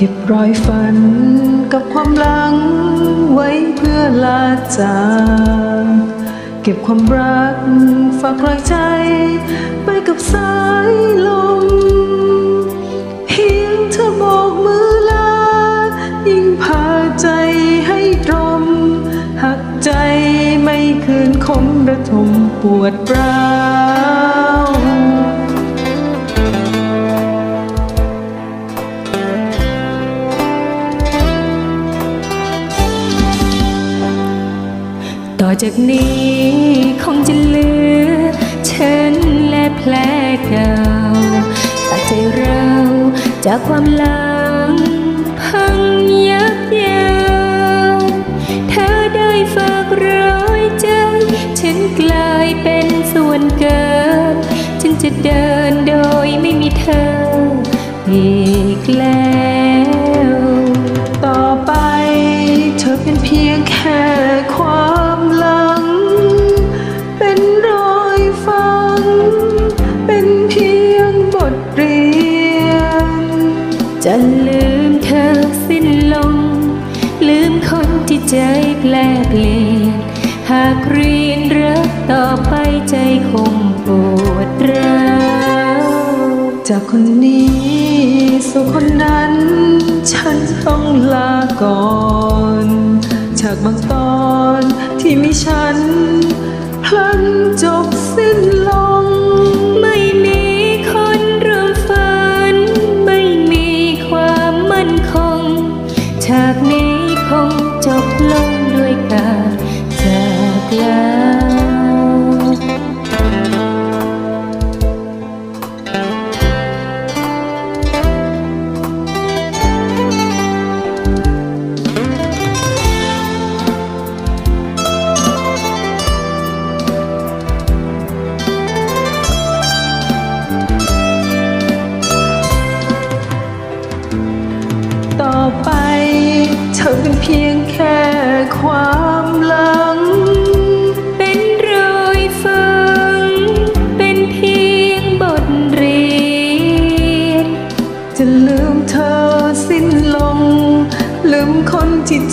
เก็บรอยฝันกับความหลังไว้เพื่อลาจากเก็บความรักฝากรอยใจ ไปกับสายลม เพียงเธอโบกมือลา ยิ่งพาใจให้ตรม หักใจไม่คืนคมระทมปวดร้าว อจากนี้คงจะเหลือฉันและแผลเก่าตัดใจเราจากความหลังพังยับเยินเธอได้ฝากร้อยใจ ฉันกลายเป็นส่วนเกิน ฉันจะเดินโดยไม่มีเธออีกแล้ว จะลืมเธอสิ้นลง ลืมคนที่ใจแปลเปลี่ยน หากเรียนรักต่อไปใจคงปวดร้าวจากคนนี้สู่คนนั้น ฉันต้องลาก่อนจากบางตอนที่มีฉันพลันจบสิ้นลง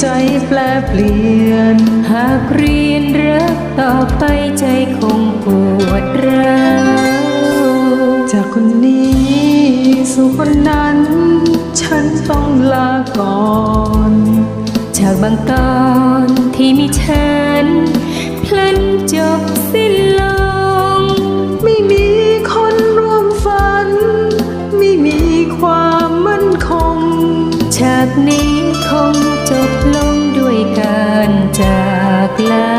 ใจแปลเปลี่ยน หากเรียนรักต่อไปใจคงปวดร้าวจากคนนี้สู่คนนั้น ฉันต้องลาก่อนจากบางตอนที่มีฉันพลันจบสิ้นลง ไม่มีคนร่วมฝัน ไม่มีความมั่นคงฉากนี้คง lah